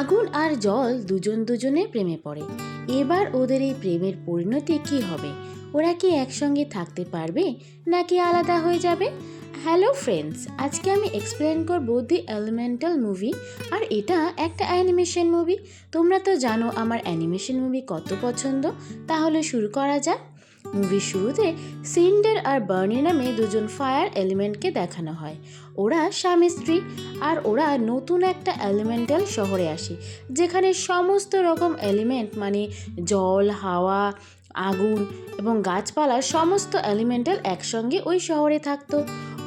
আগুন আর জল দুজন দুজনে প্রেমে পড়ে। এবার ওদের এই প্রেমের পরিণতি কি হবে? ওরা কি একসঙ্গে থাকতে পারবে, নাকি আলাদা হয়ে যাবে? হ্যালো ফ্রেন্ডস আজকে আমি এক্সপ্লেন করব দি এলিমেন্টাল মুভি আর এটা একটা অ্যানিমেশন মুভি তোমরা তো জানো আমার অ্যানিমেশন মুভি কত পছন্দ, তাহলে শুরু করা যাক। মুভির শুরুতে সিন্ডার আর বার্নি নামে দুজন ফায়ার এলিমেন্টকে দেখানো হয়। ওরা স্বামী, স্ত্রী আর ওরা নতুন একটা এলিমেন্টাল শহরে আসে, যেখানে সমস্ত রকম এলিমেন্ট মানে জল, হাওয়া, আগুন এবং গাছপালার সমস্ত এলিমেন্টাল একসঙ্গে ওই শহরে থাকতো।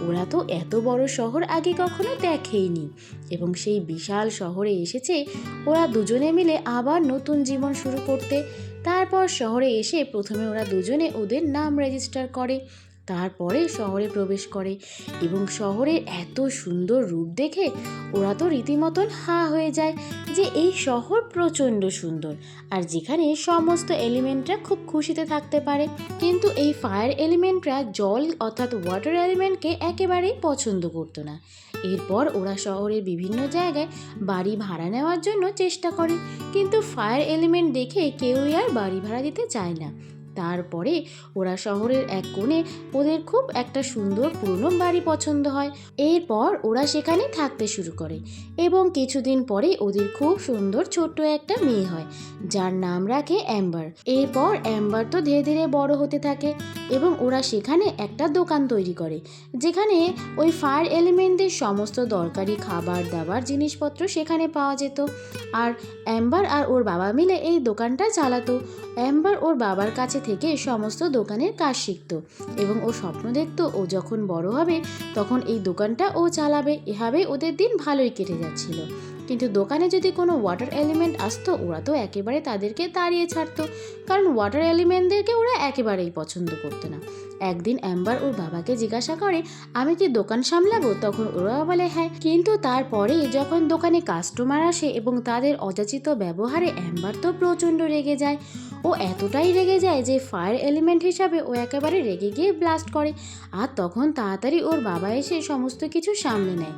ওরা তো এত বড় শহর আগে কখনো দেখেইনি এবং সেই বিশাল শহরে এসেছে ওরা দুজনে মিলে আবার নতুন জীবন শুরু করতে তারপর শহরে এসে প্রথমে ওরা দুজনে ওদের নাম রেজিস্টার করে, তারপরে শহরে প্রবেশ করে এবং শহরের এত সুন্দর রূপ দেখে ওরা তো রীতিমতন হা হয়ে যায় যে এই শহর প্রচণ্ড সুন্দর আর যেখানে সমস্ত এলিমেন্টরা খুব খুশিতে থাকতে পারে। কিন্তু এই ফায়ার এলিমেন্টরা জল অর্থাৎ ওয়াটার এলিমেন্টকে একেবারেই পছন্দ করতো না। এরপর ওরা শহরের বিভিন্ন জায়গায় বাড়ি ভাড়া নেওয়ার জন্য চেষ্টা করে। কিন্তু ফায়ার এলিমেন্ট দেখে কেউই আর বাড়ি ভাড়া দিতে চায় না। তারপরে ওরা শহরের এক কোণে ওদের খুব একটা সুন্দর পুরনো বাড়ি পছন্দ হয়। এরপর ওরা সেখানে থাকতে শুরু করে এবং কিছুদিন পরে ওদের খুব সুন্দর ছোট্ট একটা মেয়ে হয়, যার নাম রাখে অ্যাম্বার। এরপর অ্যাম্বার তো ধীরে ধীরে বড় হতে থাকে এবং ওরা সেখানে একটা দোকান তৈরি করে, যেখানে ওই ফায়ার এলিমেন্টদের সমস্ত দরকারি খাবার দাবার জিনিসপত্র সেখানে পাওয়া যেত। আর অ্যাম্বার আর ওর বাবা মিলে এই দোকানটা চালাতো। অ্যাম্বার ওর বাবার কাছে থেকে সমস্ত দোকানের কাজ শিখতো এবং ও স্বপ্ন দেখতো ও যখন বড় হবে তখন এই দোকানটা ও চালাবে। এভাবে ওদের দিন ভালোই কেটে যাচ্ছিল। কিন্তু দোকানে যদি কোনো ওয়াটার এলিমেন্ট আসতো, ওরা তো একেবারে তাদেরকে তাড়িয়ে ছাড়তো। কারণ ওয়াটার এলিমেন্টদেরকে ওরা একেবারেই পছন্দ করতো না। একদিন অ্যাম্বার ওর বাবাকে জিজ্ঞাসা করে, আমি কি দোকান সামলাবো? তখন ওরা বলে হ্যাঁ। কিন্তু তারপরে যখন দোকানে কাস্টমার আসে এবং তাদের অযাচিত ব্যবহারে অ্যাম্বার তো প্রচণ্ড রেগে যায়। ও এতটাই রেগে যায় যে ফায়ার এলিমেন্ট হিসাবে ও একেবারে রেগে গিয়ে ব্লাস্ট করে। আর তখন তাড়াতাড়ি ওর বাবা এসে সমস্ত কিছু সামলে নেয়।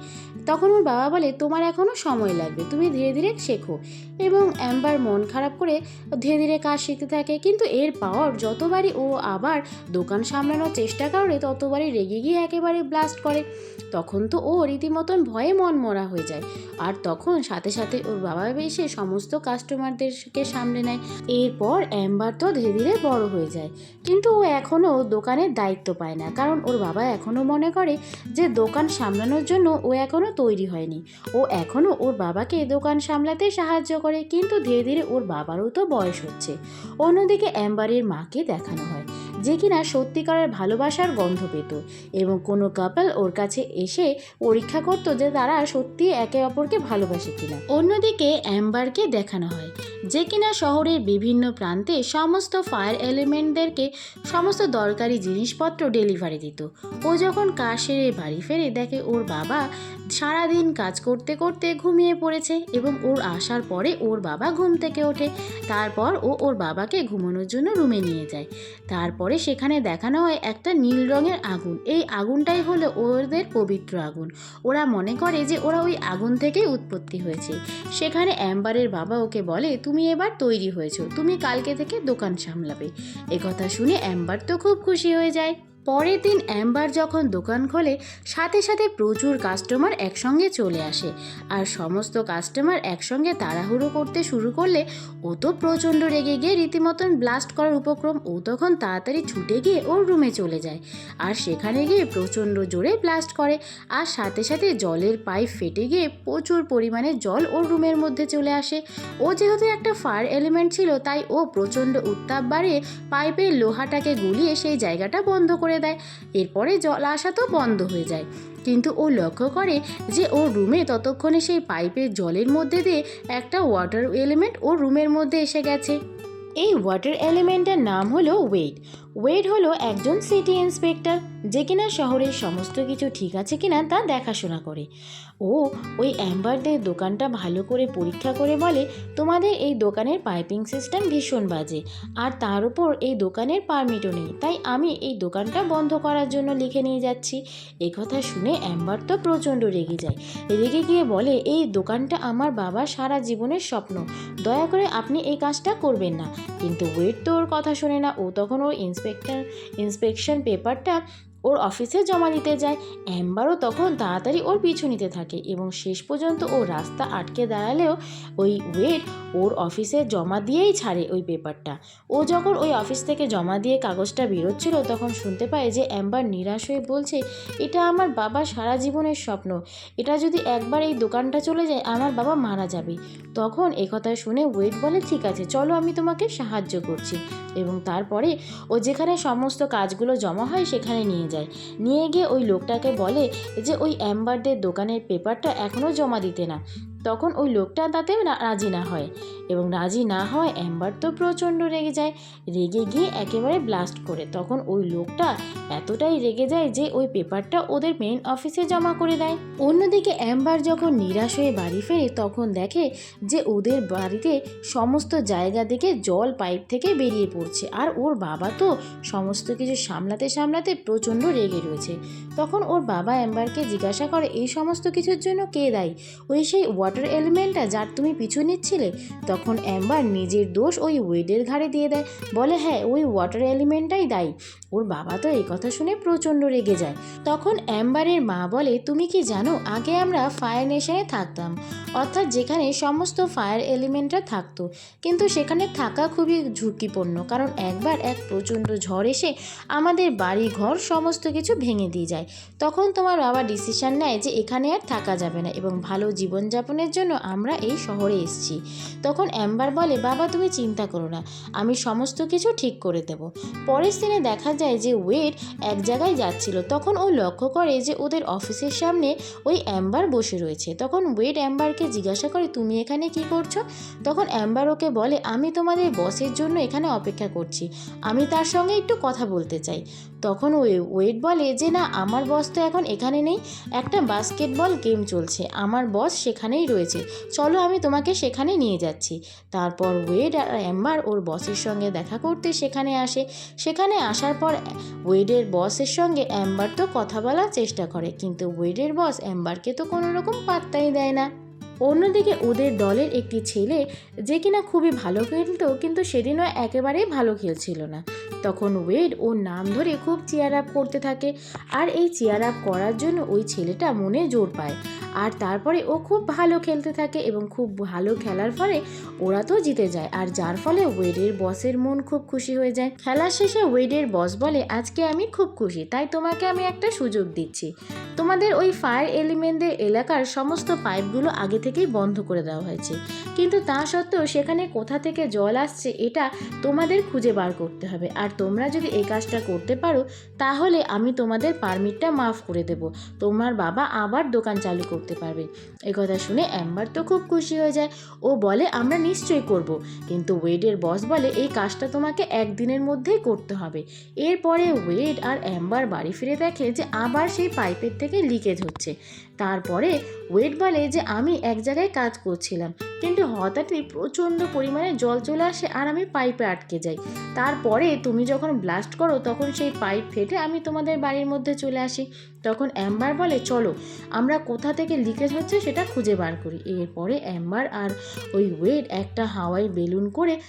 তখন ওর বাবা বলে, তোমার এখনও সময় লাগবে, তুমি ধীরে ধীরে শেখো। এবং অ্যাম্বার মন খারাপ করে ধীরে ধীরে কাজ শিখতে থাকে। কিন্তু এর পাওয়ার যতবারই ও আবার দোকান সামলানোর চেষ্টা করে, ততবারই রেগে গিয়ে একেবারে ব্লাস্ট করে। তখন তো ও রীতিমতন ভয়ে মন মরা হয়ে যায়। আর তখন সাথে সাথে ওর বাবা এসে সমস্ত কাস্টমারদেরকে সামলে নেয়। এরপর অ্যাম্বার তো ধীরে ধীরে বড় হয়ে যায়। কিন্তু ও এখনও দোকানের দায়িত্ব পায় না। কারণ ওর বাবা এখনও মনে করে যে দোকান সামলানোর জন্য ও এখনও তৈরি হয়নি। ও এখনও ওর বাবাকে দোকান সামলাতে সাহায্য করে, কিন্তু ধীরে ধীরে ওর বাবারও তো বয়স হচ্ছে। অন্যদিকে অ্যাম্বারের মাকে দেখানো হয়। যে কিনা সত্যিকারের ভালোবাসার গন্ধ পেত এবং কোনো কাপল ওর কাছে এসে পরীক্ষা করতো যে তারা সত্যি একে অপরকে ভালোবাসে কিনা। অন্যদিকে অ্যাম্বারকে দেখানো হয় যে কিনা শহরের বিভিন্ন প্রান্তে সমস্ত ফায়ার এলিমেন্টদেরকে সমস্ত দরকারি জিনিসপত্র ডেলিভারি দিত। ও যখন কাজ সেরে বাড়ি ফেরে দেখে ওর বাবা সারাদিন কাজ করতে করতে ঘুমিয়ে পড়েছে এবং ওর আসার পরে ওর বাবা ঘুম থেকে ওঠে। তারপর ও ওর বাবাকে ঘুমানোর জন্য রুমে নিয়ে যায়। তারপরে সেখানে দেখানো হয় একটা নীল রঙের আগুন। এই আগুনটাই হলো ওদের পবিত্র আগুন। ওরা মনে করে যে ওরা ওই আগুন থেকেই উৎপত্তি হয়েছে। সেখানে অ্যাম্বারের বাবা ওকে বলে, তুমি এবার তৈরি হয়েছো। তুমি কালকে থেকে দোকান সামলাবে। একথা শুনে অ্যাম্বার তো খুব খুশি হয়ে যায়। পরের দিন অ্যাম্বার যখন দোকান খোলে, সাথে সাথে প্রচুর কাস্টমার একসঙ্গে চলে আসে। আর সমস্ত কাস্টমার একসঙ্গে তাড়াহুড়ো করতে শুরু করলে, ও তো প্রচণ্ড রেগে গিয়ে রীতিমতন ব্লাস্ট করার উপক্রম, ও তখন তাড়াতাড়ি ছুটে গিয়ে ওর রুমে চলে যায়। আর সেখানে গিয়ে প্রচণ্ড জোরে ব্লাস্ট করে, আর সাথে সাথে জলের পাইপ ফেটে গিয়ে প্রচুর পরিমাণে জল ওর রুমের মধ্যে চলে আসে। ও যেহেতু একটা ফায়ার এলিমেন্ট ছিল, তাই ও প্রচণ্ড উত্তাপ বাড়িয়ে পাইপের লোহাটাকে গুলিয়ে সেই জায়গাটা বন্ধ করে দেয়। এরপরে জল আসা তো বন্ধ হয়ে যায়। কিন্তু ও লক্ষ্য করে যে ওর রুমে ততক্ষণে সেই পাইপের জলের মধ্যে দিয়ে একটা ওয়াটার এলিমেন্ট ওর রুমের মধ্যে এসে গেছে। এই ওয়াটার এলিমেন্টের নাম হলো ওয়েট ওয়েড হলো একজন সিটি ইন্সপেক্টর যে কিনা শহরের সমস্ত কিছু ঠিক আছে কিনা তা দেখাশোনা করে। ও ওই অ্যাম্বারদের দোকানটা ভালো করে পরীক্ষা করে বলে, তোমাদের এই দোকানের পাইপিং সিস্টেম ভীষণ বাজে আর তার উপর এই দোকানের পারমিটও নেই, তাই আমি এই দোকানটা বন্ধ করার জন্য লিখে নিয়ে যাচ্ছি। কথা শুনে অ্যাম্বার তো প্রচণ্ড রেগে যায়। রেগে গিয়ে বলে, এই দোকানটা আমার বাবার সারা জীবনের স্বপ্ন, দয়া করে আপনি এই কাজটা করবেন না। কিন্তু ওয়েট তো ওর কথা শোনে না, ও তখন ওর ইন্সপেক্টর ইন্সপেকশন পেপারটা ওর অফিসে জমা দিতে যায়। অ্যাম্বারও তখন তাড়াতাড়ি ওর পিছু নিতে থাকে এবং শেষ পর্যন্ত ও রাস্তা আটকে দাঁড়ালেও ওই ওয়েট ওর অফিসে জমা দিয়েই ছাড়ে ওই পেপারটা ও যখন ওই অফিস থেকে জমা দিয়ে কাগজটা বেরোচ্ছিল তখন শুনতে পায় যে অ্যাম্বার নিরাশ হয়ে বলছে, এটা আমার বাবা সারা জীবনের স্বপ্ন। এটা যদি একবার এই দোকানটা চলে যায়, আমার বাবা মারা যাবে। তখন একথা শুনে ওয়েট বলে, ঠিক আছে, চলো আমি তোমাকে সাহায্য করছি। এবং তারপরে ও যেখানে সমস্ত কাজগুলো জমা হয় সেখানে নিয়ে যায়। নিয়ে গিয়ে ওই লোকটাকে বলে যে, ওই অ্যাম্বারদের দোকানের পেপারটা এখনও জমা দিতে না। তখন ওই লোকটা তাতে রাজি না হয় এবং রাজি না হয় অ্যাম্বার তো প্রচণ্ড রেগে যায়। রেগে গিয়ে একেবারে ব্লাস্ট করে। তখন ওই লোকটা এতটাই রেগে যায় যে ওই পেপারটা ওদের মেন অফিসে জমা করে দেয়। অন্যদিকে অ্যাম্বার যখন নিরাশ হয়ে বাড়ি ফেরে তখন দেখে যে ওদের বাড়িতে সমস্ত জায়গা থেকে জল পাইপ থেকে বেরিয়ে পড়ছে। আর ওর বাবা তো সমস্ত কিছু সামলাতে সামলাতে প্রচণ্ড রেগে রয়েছে। তখন ওর বাবা অ্যাম্বারকে জিজ্ঞাসা করে, এই সমস্ত কিছুর জন্য কে দায়ী? ওই সেই এলিমেন্টটা যার তুমি পিছু নিচ্ছিলে, তখন অ্যাম্বার নিজের দোষ ওই ওয়েডের ঘাড়ে দিয়ে দেয়। বলে হ্যাঁ ওই ওয়াটার এলিমেন্টটাই দায়ী। ওর বাবা তো এই কথা শুনে প্রচণ্ড রেগে যায়। তখন অ্যাম্বারের মা বলে, তুমি কি জানো, আগে আমরা ফায়ার নেশনে থাকতাম, অর্থাৎ যেখানে সমস্ত ফায়ার এলিমেন্টরা থাকতো। কিন্তু সেখানে থাকা খুবই ঝুঁকিপূর্ণ, কারণ একবার এক প্রচণ্ড ঝড় এসে আমাদের বাড়ি ঘর সমস্ত কিছু ভেঙে দিয়ে যায়। তখন তোমার বাবা ডিসিশন নেয় যে এখানে আর থাকা যাবে না এবং ভালো জীবনযাপনের জন্য আমরা এই শহরে এসেছি। তখন অ্যাম্বার বলে, বাবা, তুমি চিন্তা করো না, আমি সমস্ত কিছু ঠিক করে দেব। পরের দিনে দেখা যায় যে ওয়েট এক জায়গায় যাচ্ছিল। তখন ও লক্ষ্য করে যে ওদের অফিসের সামনে ওই অ্যাম্বার বসে রয়েছে। তখন ওয়েট অ্যাম্বারকে জিজ্ঞাসা করে, তুমি এখানে কি করছ? তখন অ্যাম্বার ওকে বলে, আমি তোমাদের বসের জন্য এখানে অপেক্ষা করছি। আমি তার সঙ্গে একটু কথা বলতে চাই। তখন ওই ওয়েট বলে যে, না, আমার বস তো এখন এখানে নেই। একটা বাস্কেটবল গেম চলছে। আমার বস সেখানেই রয়েছে। চলো আমি তোমাকে সেখানে নিয়ে যাচ্ছি। তারপর ওয়েড আর অ্যাম্বার ওর বসের সঙ্গে দেখা করতে সেখানে আসে। সেখানে আসার পর ওয়েডের বসের সঙ্গে অ্যাম্বার তো কথা বলার চেষ্টা করে। কিন্তু ওয়েডের বস অ্যাম্বারকে তো কোনো রকম পাত্তাই দেয় না। অন্যদিকে ওদের দলের একটি ছেলে যে কিনা খুবই ভালো খেলতো, কিন্তু সেদিনও একেবারেই ভালো খেলছিল না। তখন ওয়েড ওর নাম ধরে খুব চেয়ার আপ করতে থাকে আর এই চেয়ার আপ করার জন্য ওই ছেলেটা মনে জোর পায়। আর তারপরে ও খুব ভালো খেলতে থাকে এবং খুব ভালো খেলার ফলে ওরা তো জিতে যায়। আর যার ফলে ওয়েডের বসের মন খুব খুশি হয়ে যায়। খেলার শেষে ওয়েডের বস বলে, আজকে আমি খুব খুশি, তাই তোমাকে আমি একটা সুযোগ দিচ্ছি। তোমাদের ওই ফায়ার এলিমেন্টদের এলাকার সমস্ত পাইপগুলো আগে থেকেই বন্ধ করে দেওয়া হয়েছে। কিন্তু তা সত্ত্বেও সেখানে কোথা থেকে জল আসছে এটা তোমাদের খুঁজে বার করতে হবে। আর তোমরা যদি এই কাজটা করতে পারো, তাহলে আমি তোমাদের পারমিটটা মাফ করে দেব। তোমার বাবা আবার দোকান চালু করতে পারবে। এই কথা শুনে অ্যাম্বার তো খুব খুশি হয়ে যায়। ও বলে, আমরা নিশ্চয়ই করব। কিন্তু ওয়েডের বস বলে, এই কাজটা তোমাকে একদিনের মধ্যেই করতে হবে। এরপরে ওয়েড আর অ্যাম্বার বাড়ি ফিরে দেখে যে আবার সেই পাইপের থেকে লিকেজ হচ্ছে। তারপরে ওয়েট বলে যে আমি এক জায়গায় কাজ করছিলাম, কিন্তু হঠাৎই প্রচণ্ড পরিমাণে জল চলে আসে আর আমি পাইপে আটকে যাই। তারপরে তুমি যখন ব্লাস্ট করো, তখন সেই পাইপ ফেটে আমি তোমাদের বাড়ির মধ্যে চলে আসি। তখন অ্যাম্বার বলে, চলো, আমরা কোথা থেকে লিকেজ হচ্ছে সেটা খুঁজে বার করি। এরপরে অ্যাম্বার আর ওই ওয়েড একটা হাওয়াই বেলুন করে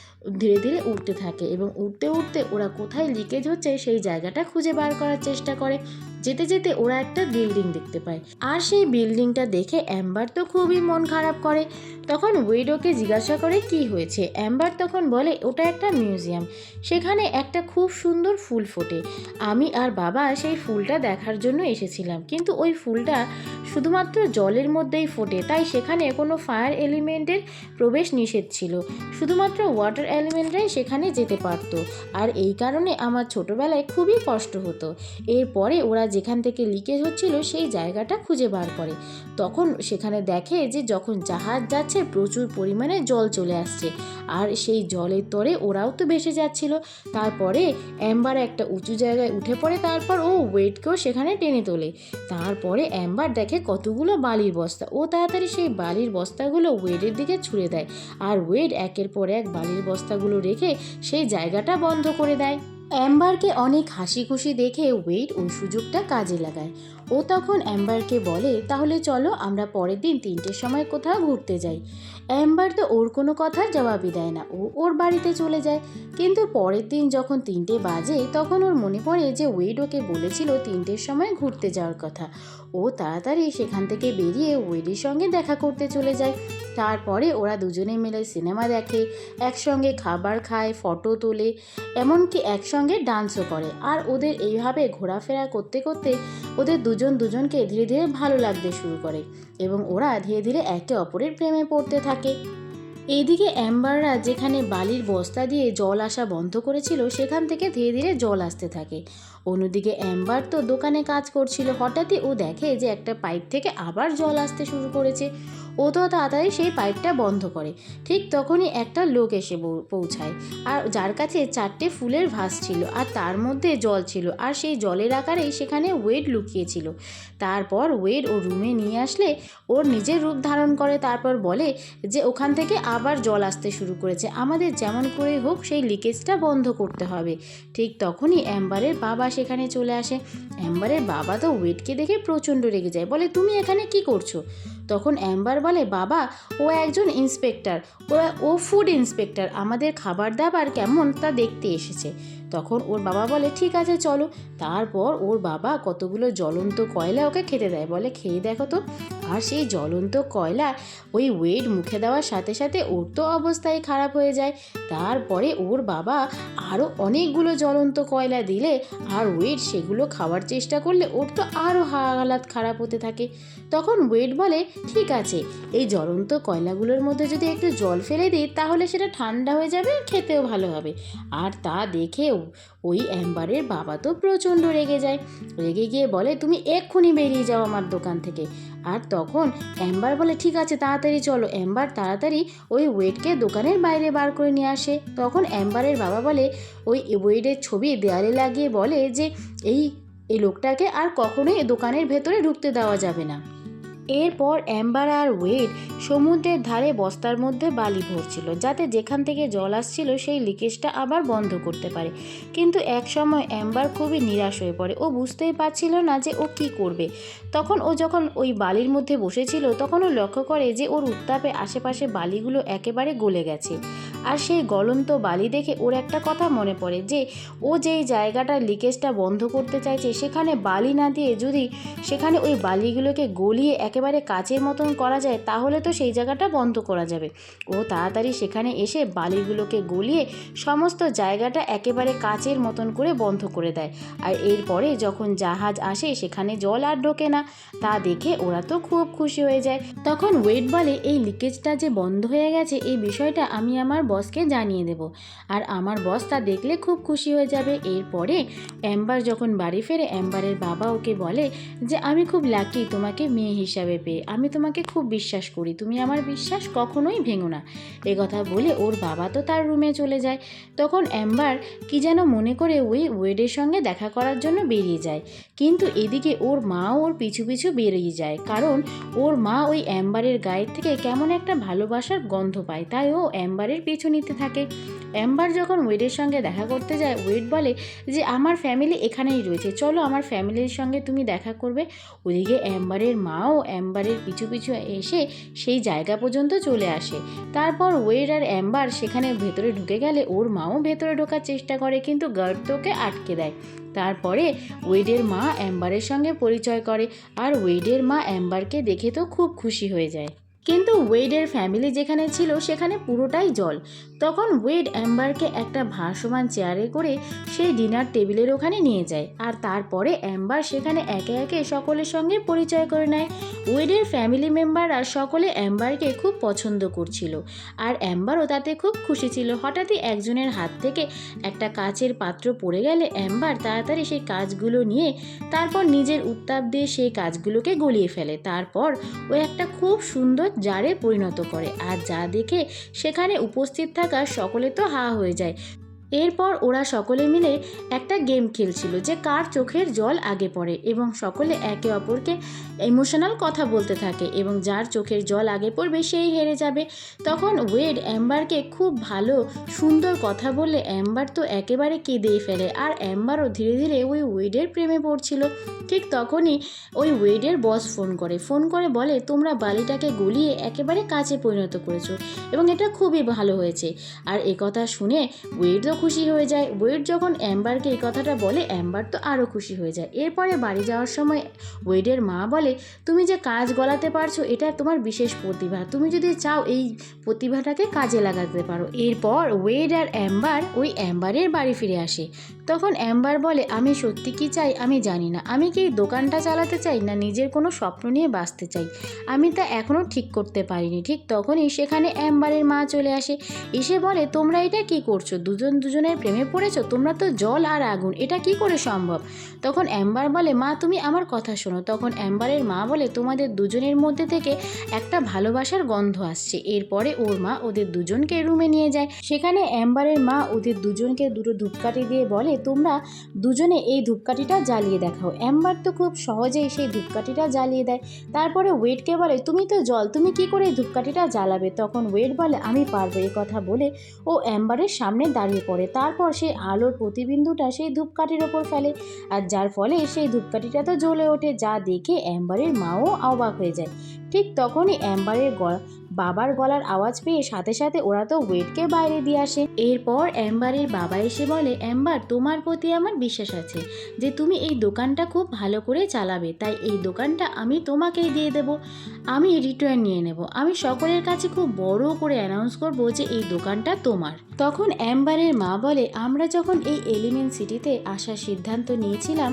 ধীরে ধীরে উঠতে থাকে এবং উঠতে উঠতে ওরা কোথায় লিকেজ হচ্ছে সেই জায়গাটা খুঁজে বার করার চেষ্টা করে। যেতে যেতে ওরা একটা বিল্ডিং দেখতে পায়। আর সেই বিল্ডিংটা দেখে অ্যাম্বার তো খুবই মন খারাপ করে। তখন ওয়েডোকে জিজ্ঞাসা করে, কি হয়েছে? অ্যাম্বার তখন বলে, ওটা একটা মিউজিয়াম। সেখানে একটা খুব সুন্দর ফুল ফোটে। আমি আর বাবা সেই ফুলটা দেখার জন্য এসেছিলাম। কিন্তু ওই ফুলটা শুধুমাত্র জলের মধ্যেই ফোটে, তাই সেখানে কোনো ফায়ার এলিমেন্টের প্রবেশ নিষেধ ছিল। শুধুমাত্র ওয়াটার এলিমেন্টরাই সেখানে যেতে পারতো। আর এই কারণে আমার ছোটোবেলায় খুবই কষ্ট হতো। এরপরে ওরা যেখান থেকে লিকেজ হচ্ছিল, সেই জায়গাটা খুঁজে বার করে। তখন সেখানে দেখে যে যখন জাহাজ যাচ্ছে, প্রচুর পরিমাণে জল চলে আসছে। আর সেই জলের তরে ওরাও তো ভেসে যাচ্ছিল। তারপরে অ্যাম্বার একটা উঁচু জায়গায় উঠে পড়ে, তারপর ও ওয়েটকেও সেখানে টেনে তোলে। তারপরে অ্যাম্বার দেখে কতগুলো বালির বস্তা। ও তাড়াতাড়ি সেই বালির বস্তাগুলো ওয়েডের দিকে ছুঁড়ে দেয় আর ওয়েড একের পর এক বালির বস্তাগুলো রেখে সেই জায়গাটা বন্ধ করে দেয়। অ্যাম্বারকে অনেক হাসি খুশি দেখে ওয়েড ওই সুযোগটা কাজে লাগায়। ও তখন অ্যাম্বারকে বলে, তাহলে চলো আমরা পরের দিন তিনটের সময় কোথাও ঘুরতে যাই। অ্যাম্বার তো ওর কোনো কথার জবাবই দেয় না। ও ওর বাড়িতে চলে যায়। কিন্তু পরের দিন যখন তিনটে বাজে, তখন ওর মনে পড়ে যে, ওয়েড ওকে বলেছিল তিনটের সময় ঘুরতে যাওয়ার কথা। ও তাড়াতাড়ি সেখান থেকে বেরিয়ে ওয়েডির সঙ্গে দেখা করতে চলে যায়। তারপরে ওরা দুজনে মিলে সিনেমা দেখে, একসঙ্গে খাবার খায়, ফটো তোলে, এমনকি একসঙ্গে ডান্সও করে। আর ওদের এইভাবে ঘোরাফেরা করতে করতে ওদের দুজন দুজনকে ধীরে ধীরে ভালো লাগতে শুরু করে এবং ওরা ধীরে ধীরে একে অপরের প্রেমে পড়তে থাকে। এইদিকে অ্যাম্বাররা যেখানে বালির বস্তা দিয়ে জল আসা বন্ধ করেছিল, সেখান থেকে ধীরে ধীরে জল আসতে থাকে। অন্যদিকে অ্যাম্বার তো দোকানে কাজ করছিল। হঠাৎই ও দেখে যে একটা পাইপ থেকে আবার জল আসতে শুরু করেছে। ও তো তাড়াতাড়ি সেই পাইপটা বন্ধ করে। ঠিক তখনই একটা লোক এসে পৌঁছায়। আর যার কাছে চারটে ফুলের ভাস ছিল আর তার মধ্যে জল ছিল আর সেই জলের আকারেই সেখানে ওয়েড লুকিয়েছিল। তারপর ওয়েড ও রুমে নিয়ে আসলে ওর নিজের রূপ ধারণ করে, তারপর বলে যে ওখান থেকে আবার জল আসতে শুরু করেছে। আমাদের যেমন করে হোক সেই লিকেজটা বন্ধ করতে হবে। ঠিক তখনই অ্যাম্বারের বাবা সেখানে চলে আসে। অ্যাম্বারের বাবা তো ওয়েটকে দেখে প্রচণ্ড রেগে যায়। বলে, তুমি এখানে কি করছ? তখন অ্যাম্বার বলে, বাবা, ও একজন ইন্সপেক্টর। ও ও ফুড ইন্সপেক্টর। আমাদের খাবার দাবার কেমন তা দেখতে এসেছে। তখন ওর বাবা বলে, ঠিক আছে, চলো। তারপর ওর বাবা কতগুলো জ্বলন্ত কয়লা ওকে খেতে দেয়। বলে, খেয়ে দেখো তো। আর সেই জ্বলন্ত কয়লা ওই ওয়েট মুখে দেওয়ার সাথে সাথে ওর তো অবস্থাই খারাপ হয়ে যায়। তারপরে ওর বাবা আরও অনেকগুলো জ্বলন্ত কয়লা দিলে আর ওয়েট সেগুলো খাওয়ার চেষ্টা করলে ওর তো আরও হালাত খারাপ হতে থাকে। তখন ওয়েড বলে, ঠিক আছে, এই জ্বলন্ত কয়লাগুলোর মধ্যে যদি একটু জল ফেলে দিই, তাহলে সেটা ঠান্ডা হয়ে যাবে, খেতেও ভালো হবে। আর তা দেখেও ওই অ্যাম্বারের বাবা তো প্রচণ্ড রেগে যায়। রেগে গিয়ে বলে, তুমি এক্ষুনি বেরিয়ে যাও আমার দোকান থেকে। আর তখন অ্যাম্বার বলে, ঠিক আছে, তাড়াতাড়ি চলো। অ্যাম্বার তাড়াতাড়ি ওই ওয়েডকে দোকানের বাইরে বার করে নিয়ে আসে। তখন অ্যাম্বারের বাবা বলে, ওই ওয়েডের ছবি দেয়ালে লাগিয়ে বলে যে, এই এই লোকটাকে আর কখনোই দোকানের ভেতরে ঢুকতে দেওয়া যাবে না। এরপর অ্যাম্বার আর ওয়েড সমুদ্রের ধারে বস্তার মধ্যে বালি ভরছিল, যাতে যেখান থেকে জল আসছিল সেই লিকেজটা আবার বন্ধ করতে পারে। কিন্তু এক সময় অ্যাম্বার খুবই নিরাশ হয়ে পড়ে। ও বুঝতেই পারছিল না যে ও কি করবে। তখন ও যখন ওই বালির মধ্যে বসেছিল, তখন ও লক্ষ্য করে যে ওর উত্তাপে আশেপাশে বালিগুলো একেবারে গলে গেছে। আর সেই গলন্ত বালি দেখে ওর একটা কথা মনে পড়ে যে ও যেই জায়গাটার লিকেজটা বন্ধ করতে চাইছে, সেখানে বালি না দিয়ে যদি সেখানে ওই বালিগুলোকে গলিয়ে একেবারে কাচের মতন করা যায়, তাহলে তো সেই জায়গাটা বন্ধ করা যাবে। ও তাড়াতাড়ি সেখানে এসে বালিগুলোকে গলিয়ে সমস্ত জায়গাটা একেবারে কাচের মতন করে বন্ধ করে দেয়। আর এরপরে যখন জাহাজ আসে, সেখানে জল আর ঢোকে না। তা দেখে ওরা তো খুব খুশি হয়ে যায়। তখন ওয়েট বলে, এই লিকেজটা যে বন্ধ হয়ে গেছে, এই বিষয়টা আমি আমার বসকে জানিয়ে দেব। আর আমার বস তা দেখলে খুব খুশি হয়ে যাবে। এরপরে অ্যাম্বার যখন বাড়ি ফেরে, অ্যাম্বারের বাবা ওকে বলে যে, আমি খুব লাকি তোমাকে মেয়ে হিসাবে পেয়ে। আমি তোমাকে খুব বিশ্বাস করি। তুমি আমার বিশ্বাস কখনোই ভেঙো না। এ কথা বলে ওর বাবা তো তার রুমে চলে যায়। তখন অ্যাম্বার কি যেন মনে করে ওই ওয়েডের সঙ্গে দেখা করার জন্য বেরিয়ে যায়। কিন্তু এদিকে ওর মা ওর পিছু পিছু বেরিয়ে যায়। কারণ ওর মা ওই অ্যাম্বারের গায়ের থেকে কেমন একটা ভালোবাসার গন্ধ পায়। তাই ও অ্যাম্বারের পিছু নিতে থাকে। অ্যাম্বার যখন ওয়েডের সঙ্গে দেখা করতে যায় ওয়েড বলে যে, আমার ফ্যামিলি এখানেই রয়েছে। চলো আমার ফ্যামিলির সঙ্গে তুমি দেখা করবে। ওদিকে অ্যাম্বারের মাও অ্যাম্বারের পিছু পিছু এসে সেই জায়গা পর্যন্ত চলে আসে। তারপর ওয়েড আর অ্যাম্বার সেখানে ভেতরে ঢুকে গেলে ওর মাও ভেতরে ঢোকার চেষ্টা করে, কিন্তু গার্ড তোকে আটকে দেয়। তারপরে ওয়েডের মা অ্যাম্বারের সঙ্গে পরিচয় করে, আর ওয়েডের মা অ্যাম্বারকে দেখে তো খুব খুশি হয়ে যায়। কিন্তু ওয়েডের ফ্যামিলি যেখানে ছিল সেখানে পুরোটাই জল। তখন ওয়েড অ্যাম্বারকে একটা ভাসমান চেয়ারে করে সেই ডিনার টেবিলের ওখানে নিয়ে যায়। আর তারপরে অ্যাম্বার সেখানে একে একে সকলের সঙ্গে পরিচয় করে নেয়। ওয়েডের ফ্যামিলি মেম্বাররা সকলে অ্যাম্বারকে খুব পছন্দ করছিল। আর অ্যাম্বারও তাতে খুব খুশি ছিল। হঠাৎই একজনের হাত থেকে একটা কাচের পাত্র পড়ে গেলে অ্যাম্বার তাড়াতাড়ি সেই কাজগুলো নিয়ে তারপর নিজের উত্তাপ দিয়ে সেই কাজগুলোকে গলিয়ে ফেলে। তারপর ও একটা খুব সুন্দর জারে পরিণত করে। আর যা দেখে সেখানে উপস্থিত থাকা সকলে তো হা হয়ে যায়। এরপর ওরা সকলে মিলে একটা গেম খেলছিল যে কার চোখের জল আগে পড়ে এবং সকলে একে অপরকে ইমোশনাল কথা বলতে থাকে এবং যার চোখের জল আগে পড়বে সেই হেরে যাবে। তখন ওয়েড অ্যাম্বারকে খুব ভালো, সুন্দর কথা বললে অ্যাম্বার তো একেবারে কেঁদেই ফেলে আর অ্যাম্বারও ধীরে ধীরে ওই ওয়েডের প্রেমে পড়ছিল। ঠিক তখনই ওই ওয়েডের বস ফোন করে ফোন করে বলে, তোমরা বালিটাকে গলিয়ে একেবারে কাছে পরিণত করেছ এবং এটা খুবই ভালো হয়েছে। আর কথা শুনে ওয়েড খুশি হয়ে যায়। ওয়েড যখন অ্যাম্বারকে এই কথাটা বলে, অ্যাম্বার তো আরও খুশি হয়ে যায়। এরপরে বাড়ি যাওয়ার সময় ওয়েডের মা বলে, তুমি যে কাজ গলাতে পারছ, এটা তোমার বিশেষ প্রতিভা। তুমি যদি চাও এই প্রতিভাটাকে কাজে লাগাতে পারো। এরপর ওয়েড আর অ্যাম্বার ওই অ্যাম্বারের বাড়ি ফিরে আসে। তখন অ্যাম্বার বলে, আমি সত্যি কি চাই আমি জানি না। আমি কি দোকানটা চালাতে চাই না নিজের কোনো স্বপ্ন নিয়ে বাঁচতে চাই? আমি তা এখনও ঠিক করতে পারিনি। ঠিক তখনই সেখানে অ্যাম্বারের মা চলে আসে। এসে বলে, তোমরা এটা কি করছ? দুজন দুজনের প্রেমে পড়েছো? তোমরা তো জল আর আগুন, এটা কি করে সম্ভব? তখন অ্যাম্বার বলে, মা, তুমি আমার কথা শোনো। তখন অ্যাম্বারের মা বলে, তোমাদের দুজনের মধ্যে থেকে একটা ভালোবাসার গন্ধ আসছে। এরপরে ওর মা ওদের দুজনকে রুমে নিয়ে যায়। সেখানে অ্যাম্বারের মা ওদের দুজনকে দুটো ধূপকাঠি দিয়ে বলে তোমরা দুজনে এই ধূপকাঠিটা জ্বালিয়ে দেখাও। অ্যাম্বার তো খুব সহজেই সেই ধূপকাঠিটা জ্বালিয়ে দেয়। তারপরে ওয়েটকে বলে, তুমি তো জল, তুমি কি করে এই ধূপকাঠিটা জ্বালাবে? তখন ওয়েট বলে, আমি পারব এই কথা বলে ও অ্যাম্বারের সামনে দাঁড়িয়ে পড়ে। তারপর সেই আলোর প্রতিবিন্দুটা সেই ধূপকাঠির ওপর ফেলে আর যার ফলে সেই ধূপকাঠিটা তো জ্বলে ওঠে। যা দেখে অ্যাম্বারের মাও অবাক হয়ে যায়। ঠিক তখনই অ্যাম্বারের বাবার গলার আওয়াজ পেয়ে সাথে সাথে ওরা তো ওয়েটকে বাইরে দিয়ে আসে। এরপর অ্যাম্বারের বাবা এসে বলে, অ্যাম্বার, তোমার প্রতি আমার বিশ্বাস আছে যে তুমি এই দোকানটা খুব ভালো করে চালাবে। তাই এই দোকানটা আমি তোমাকেই দিয়ে দেব। আমি রিটার্ন নিয়ে নেব। আমি সকলের কাছে খুব বড় করে অ্যানাউন্স করব যে এই দোকানটা তোমার। তখন অ্যাম্বারের মা বলে, আমরা যখন এই এলিমেন্ট সিটিতে আসার সিদ্ধান্ত নিয়েছিলাম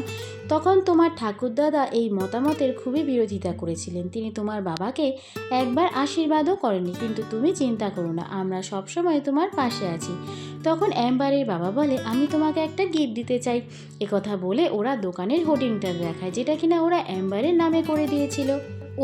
তখন তোমার ঠাকুরদাদা এই মতামতের খুবই বিরোধিতা করেছিলেন। তিনি তোমার বাবাকে একবার আশীর্বাদও করেনি কিন্তু তুমি চিন্তা করো না, আমরা সবসময় তোমার পাশে আছি। তখন অ্যাম্বারের বাবা বলে, আমি তোমাকে একটা গিফট দিতে চাই। কথা বলে ওরা দোকানের হোর্ডিংটা দেখায়, যেটা কিনা ওরা অ্যাম্বারের নামে করে দিয়েছিল।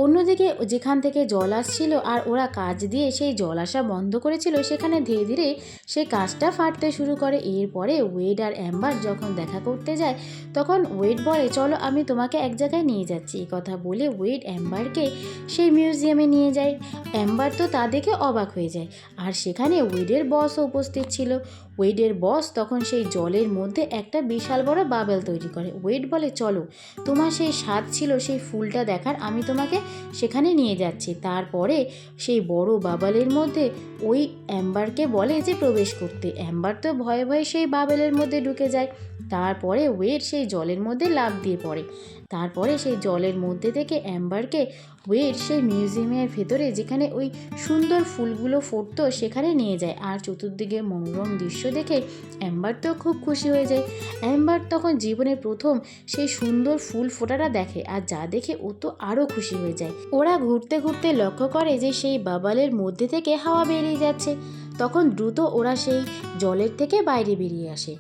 অন্যদিকে যেখান থেকে জল আসছিল আর ওরা কাজ দিয়ে সেই জল আসা বন্ধ করেছিল, সেখানে ধীরে ধীরে সেই কাজটা ফাটতে শুরু করে। এরপরে ওয়েড আর অ্যাম্বার যখন দেখা করতে যায়, তখন ওয়েড বলে, চলো আমি তোমাকে এক জায়গায় নিয়ে যাচ্ছি। এই কথা বলে ওয়েড অ্যাম্বারকে সেই মিউজিয়ামে নিয়ে যায়। অ্যাম্বার তো তা দেখে অবাক হয়ে যায়। আর সেখানে ওয়েডের বসও উপস্থিত ছিল। ওয়েডের বস তখন সেই জলের মধ্যে একটা বিশাল বড় বাবেল তৈরি করে। ওয়েড বলে, চলো, তোমার সেই স্বাদ ছিল সেই ফুলটা দেখার, আমি তোমাকে সেখানে নিয়ে যাচ্ছি। তারপরে সেই বড় বাবালের মধ্যে ওই অ্যাম্বারকে বলে যে প্রবেশ করতে। অ্যাম্বার তো ভয়ে ভয়ে সেই বাবেলের মধ্যে ঢুকে যায়। তারপরে ওয়েড সেই জলের মধ্যে লাফ দিয়ে পড়ে। তারপরে সেই জলের মধ্যে থেকে অ্যাম্বারকে ওয়েড সেই মিউজিয়ামের ভেতরে যেখানে ওই সুন্দর ফুলগুলো ফুটতো সেখানে নিয়ে যায়। আর চতুর্দিকে মনোরম দৃশ্য দেখে অ্যাম্বার তো খুব খুশি হয়ে যায়। অ্যাম্বার তখন জীবনে প্রথম সেই সুন্দর ফুল ফোটাটা দেখে আর যা দেখে ও তো আরও খুশি হয়ে যায়। ওরা ঘুরতে ঘুরতে লক্ষ্য করে যে সেই বাবালের মধ্যে থেকে হাওয়া বেরিয়ে যাচ্ছে। তখন দ্রুত ওরা সেই জলের থেকে বাইরে বেরিয়ে আসে।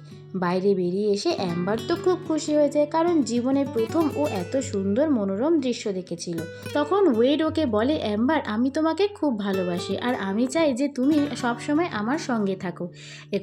বাইরে বেরিয়ে এসে অ্যাম্বার তো খুব খুশি হয়ে যায়, কারণ জীবনে প্রথম ও এত সুন্দর মনোরম দৃশ্য দেখেছিল। তখন ওয়েড ওকে বলে, অ্যাম্বার, আমি তোমাকে খুব ভালোবাসি আর আমি চাই যে তুমি সবসময় আমার সঙ্গে থাকো।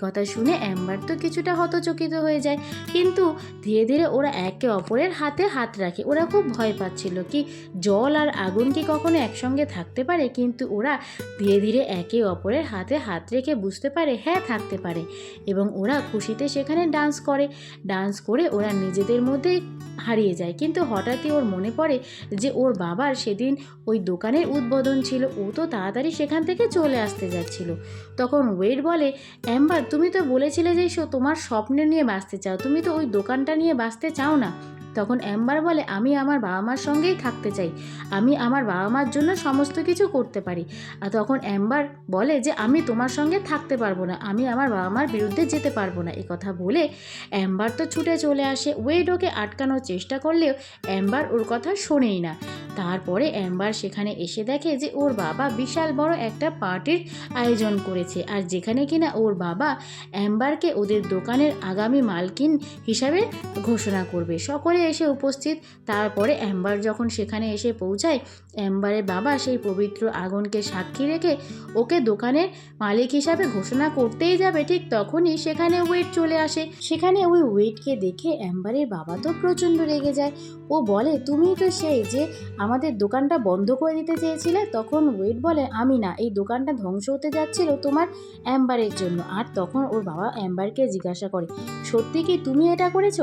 কথা শুনে অ্যাম্বার তো কিছুটা হতচকিত হয়ে যায়, কিন্তু ধীরে ধীরে ওরা একে অপরের হাতে হাত রাখে। ওরা খুব ভয় পাচ্ছিল কি জল আর আগুন কি কখনো একসঙ্গে থাকতে পারে, কিন্তু ওরা ধীরে ধীরে একে অপরের হাতে হাত রেখে বুঝতে পারে হ্যাঁ থাকতে পারে। এবং ওরা খুশিতে সেখানে ডান্স করে। ডান্স করে ওরা নিজেদের মধ্যে হারিয়ে যায়। কিন্তু হঠাৎই ওর মনে পড়ে যে ওর বাবার সেদিন ওই দোকানের উদ্বোধন ছিল। ও তো তাড়াতাড়ি সেখান থেকে চলে আসতে যাচ্ছিল। তখন ওয়েড বলে, অ্যাম্বার, তুমি তো বলেছিলে যে তোমার স্বপ্ন নিয়ে বাঁচতে চাও। তুমি তো ওই দোকানটা নিয়ে বাঁচতে চাও না। তখন অ্যাম্বার বলে, আমি আমার বাবা মার সঙ্গেই থাকতে চাই। আমি আমার বাবা মার জন্য সমস্ত কিছু করতে পারি। আর তখন অ্যাম্বার বলে যে, আমি তোমার সঙ্গে থাকতে পারব না। আমি আমার বাবা মার বিরুদ্ধে যেতে পারব না। এ কথা বলে অ্যাম্বার তো ছুটে চলে আসে। ওয়েড ওকে আটকানোর চেষ্টা করলেও অ্যাম্বার ওর কথা শোনেই না। তারপরে অ্যাম্বার সেখানে এসে দেখে যে ওর বাবা বিশাল বড় একটা পার্টির আয়োজন করেছে। আর যেখানে কিনা ওর বাবা অ্যাম্বারকে ওদের দোকানের আগামী মালকিন হিসাবে ঘোষণা করবে। সকলে এসে উপস্থিত। তারপরে অ্যাম্বার যখন সেখানে এসে পৌঁছায়, অ্যাম্বারের বাবা সেই পবিত্র আগুনকে সাক্ষী রেখে ওকে দোকানের মালিক হিসাবে ঘোষণা করতেই যাবে। ঠিক তখনই সেখানে ওয়েট চলে আসে। সেখানে ওই ওয়েটকে দেখে অ্যাম্বারের বাবা তো প্রচণ্ড রেগে যায়। ও বলে, তুমি তো সেই যে আমাদের দোকানটা বন্ধ করে দিতে চেয়েছিলে, তখন ওয়েট বলে, আমি না, এই দোকানটা ধ্বংস হতে যাচ্ছিল তোমার অ্যাম্বারের জন্য। আর তখন ওর বাবা অ্যাম্বারকে জিজ্ঞাসা করে, সত্যি কি তুমি এটা করেছ?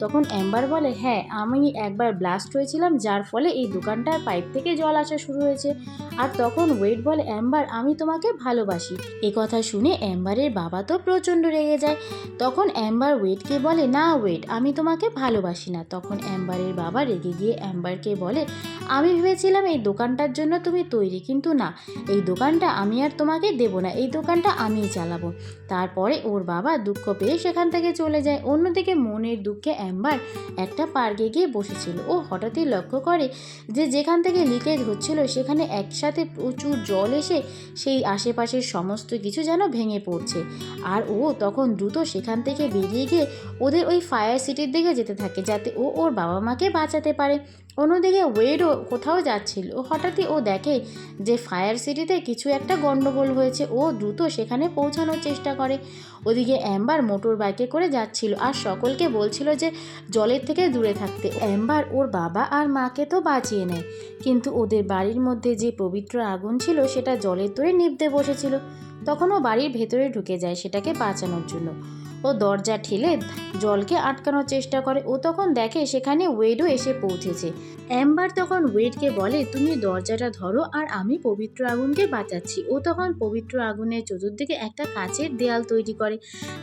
তখন অ্যাম্বার বলে হ্যাঁ আমি একবার ব্লাস্ট হয়েছিলাম, যার ফলে এই দোকানটার পাইপ থেকে জল আসা শুরু হয়েছে। আর তখন ওয়েট বলে, অ্যাম্বার, আমি তোমাকে ভালোবাসি। এ কথা শুনে অ্যাম্বারের বাবা তো প্রচণ্ড রেগে যায়। তখন অ্যাম্বার ওয়েটকে বলে, না ওয়েট, আমি তোমাকে ভালোবাসি না। তখন অ্যাম্বারের বাবা রেগে গিয়ে অ্যাম্বারকে বলে, আমি ভেবেছিলাম এই দোকানটার জন্য তুমি তৈরি, কিন্তু না, এই দোকানটা আমি আর তোমাকে দেবো না, এই দোকানটা আমিই চালাবো। তারপরে ওর বাবা দুঃখ পেয়ে সেখান থেকে চলে যায়। অন্যদিকে মনের দুঃখে অ্যাম্বার একটা পার্কে গিয়ে বসেছিল। ও হঠাৎই লক্ষ্য করে যে যেখান থেকে লিকেজ হচ্ছিল সেখানে একসাথে প্রচুর জল এসে সেই আশেপাশের সমস্ত কিছু যেন ভেঙে পড়ছে। আর ও তখন দ্রুত সেখান থেকে বেরিয়ে গিয়ে ওদের ওই ফায়ার সিটির দিকে যেতে থাকে যাতে ও ওর বাবা মাকে বাঁচাতে পারে। অন্যদিকে ওয়েডও কোথাও যাচ্ছিল। হঠাৎই ও দেখে যে ফায়ার সিটিতে কিছু একটা গণ্ডগোল হয়েছে। ও দ্রুত সেখানে পৌঁছানোর চেষ্টা করে। ওদিকে অ্যাম্বার মোটর বাইকে করে যাচ্ছিল আর সকলকে বলছিল যে জলের থেকে দূরে থাকতে। অ্যাম্বার ওর বাবা আর মাকে তো বাঁচিয়ে নেয়। কিন্তু ওদের বাড়ির মধ্যে যে পবিত্র আগুন ছিল সেটা জলের তোরে নিভতে বসেছিল। তখন ও বাড়ির ভেতরে ঢুকে যায় সেটাকে বাঁচানোর জন্য। ও দরজা ঠেলে জলকে আটকানোর চেষ্টা করে। ও তখন দেখে সেখানে ওয়েডও এসে পৌঁছেছে। অ্যাম্বার তখন ওয়েডকে বলে, তুমি দরজাটা ধরো আর আমি পবিত্র আগুনকে বাঁচাচ্ছি। ও তখন পবিত্র আগুনের চতুর্দিকে একটা কাচের দেয়াল তৈরি করে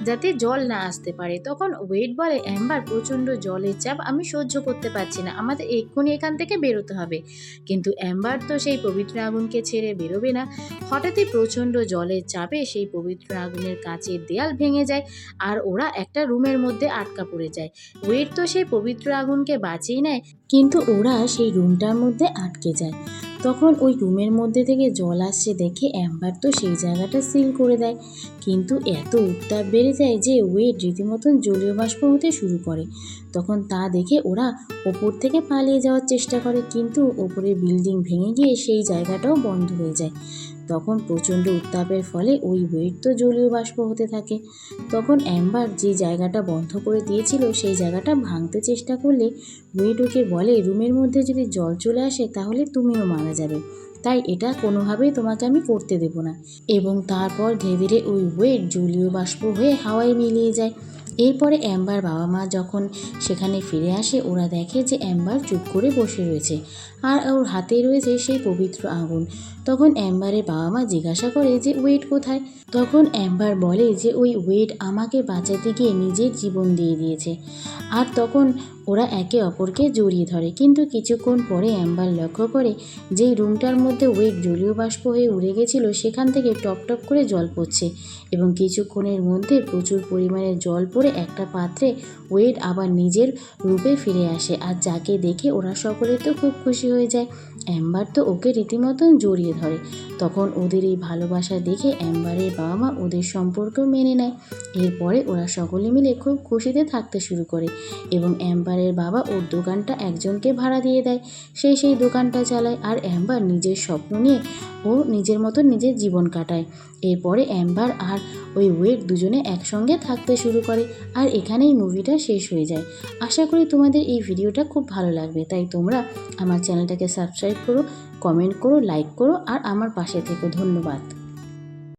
যাতে জল না আসতে পারে। তখন ওয়েড বলে, অ্যাম্বার, প্রচণ্ড জলের চাপ, আমি সহ্য করতে পারছি না। আমাদের এক্ষুনি এখান থেকে বেরোতে হবে। কিন্তু অ্যাম্বার তো সেই পবিত্র আগুনকে ছেড়ে বেরোবে না। হঠাৎই প্রচণ্ড জলের চাপে সেই পবিত্র আগুনের কাচের দেয়াল ভেঙে যায়। আর ওরা একটা রুমের মধ্যে আটকা পড়ে যায়। ওয়েট তো সেই পবিত্র আগুনকে বাঁচিয়ে নেয়, কিন্তু ওরা সেই রুমটার মধ্যে আটকে যায়। তখন ওই রুমের মধ্যে থেকে জল আসছে দেখে অ্যাম্বার তো সেই জায়গাটা সিল করে দেয়। কিন্তু এত উত্তাপ বেড়ে যায় যে ওয়েট রীতিমতন জলীয় বাষ্প হতে শুরু করে। তখন তা দেখে ওরা ওপর থেকে পালিয়ে যাওয়ার চেষ্টা করে, কিন্তু ওপরের বিল্ডিং ভেঙে গিয়ে সেই জায়গাটাও বন্ধ হয়ে যায়। তখন প্রচণ্ড উত্তাপের ফলে ওই ওয়েট তো জলীয় বাষ্প হতে থাকে। তখন অ্যাম্বার যে জায়গাটা বন্ধ করে দিয়েছিল, সেই জায়গাটা ভাঙতে চেষ্টা করলে ওয়েট ওকে বলে, রুমের মধ্যে যদি জল চলে আসে, তাহলে তুমিও মারা যাবে। তাই এটা কোনোভাবেই তোমাকে আমি করতে দেব না। এবং তারপর ধীরে ধীরে ওই ওয়েট জলীয় বাষ্প হয়ে হাওয়ায় মিলিয়ে যায়। এরপরে অ্যাম্বার বাবা মা যখন সেখানে ফিরে আসে, ওরা দেখে যে অ্যাম্বার চুপ করে বসে রয়েছে। আর ওর হাতে রয়েছে সেই পবিত্র আগুন। তখন অ্যাম্বারের বাবা মা জিজ্ঞাসা করে যে, ওয়েট কোথায়? তখন অ্যাম্বার বলে যে, ওই ওয়েট আমাকে বাঁচাতে গিয়ে নিজের জীবন দিয়ে দিয়েছে। আর তখন ওরা একে অপরকে জড়িয়ে ধরে। কিন্তু কিছুক্ষণ পরে অ্যাম্বার লক্ষ্য করে যেই রুমটার মধ্যে ওয়েট জলীয় বাষ্প হয়ে উড়ে গেছিল, সেখান থেকে টপ টপ করে জল পড়ছে এবং কিছুক্ষণের মধ্যে প্রচুর পরিমাণে জল পড়ে একটা পাত্রে ওয়েট আবার নিজের রূপে ফিরে আসে। আর যাকে দেখে ওরা সকলে তো খুব খুশি হয়ে যায়। অ্যাম্বার তো ওকে রীতিমতন জড়িয়ে ধরে। তখন ওদের এই ভালোবাসা দেখে অ্যাম্বারের বাবা মা ওদের সম্পর্ক মেনে নেয়। এরপরে ওরা সকলে মিলে খুব খুশিতে থাকতে শুরু করে এবং অ্যাম্বারের বাবা ওর দোকানটা একজনকে ভাড়া দিয়ে দেয়। সে সেই দোকানটা চালায় আর অ্যাম্বার নিজের স্বপ্ন নিয়ে ও নিজের মতো নিজের জীবন কাটায়। এরপরে অ্যাম্বার আর ওই ওয়েট দুজনে একসঙ্গে থাকতে শুরু করে আর এখানেই মুভিটা শেষ হয়ে যায়। আশা করি তোমাদের এই ভিডিওটা খুব ভালো লাগবে। তাই তোমরা আমার চ্যানেলটাকে সাবস্ক্রাইব করো কমেন্ট করো লাইক করো আর আমার পাশে থেকো। ধন্যবাদ।